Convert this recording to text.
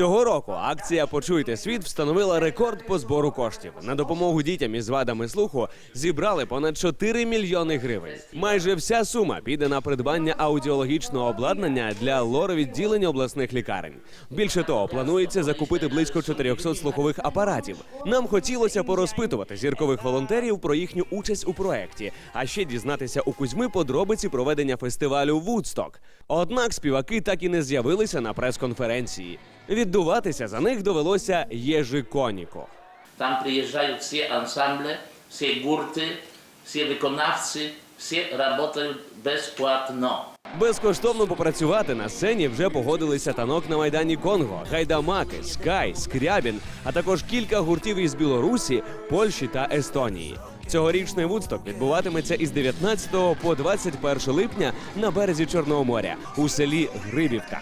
Цього року акція Почуйте світ встановила рекорд по збору коштів. На допомогу дітям із вадами слуху зібрали понад 4 мільйони гривень. Майже вся сума піде на придбання аудіологічного обладнання для лоровідділень обласних лікарень. Більше того, планується закупити близько 400 слухових апаратів. Нам хотілося порозпитувати зіркових волонтерів про їхню участь у проєкті, а ще дізнатися у Кузьми подробиці проведення фестивалю Вудсток. Однак співаки так і не з'явилися на прес-конференції. Віддуватися за них довелося Єжиконіко. Там приїжджають всі ansamble, всі гурти, всі виконавці, всі працюють безплатно. Безкоштовно попрацювати на сцені вже погодилися танок на майдані Конго, гайдамаки, Скай, Скрябін, а також кілька гуртів із Білорусі, Польщі та Естонії. Цьогорічний Вудсток відбуватиметься із 19 по 21 липня на березі Чорного моря у селі Грибівка.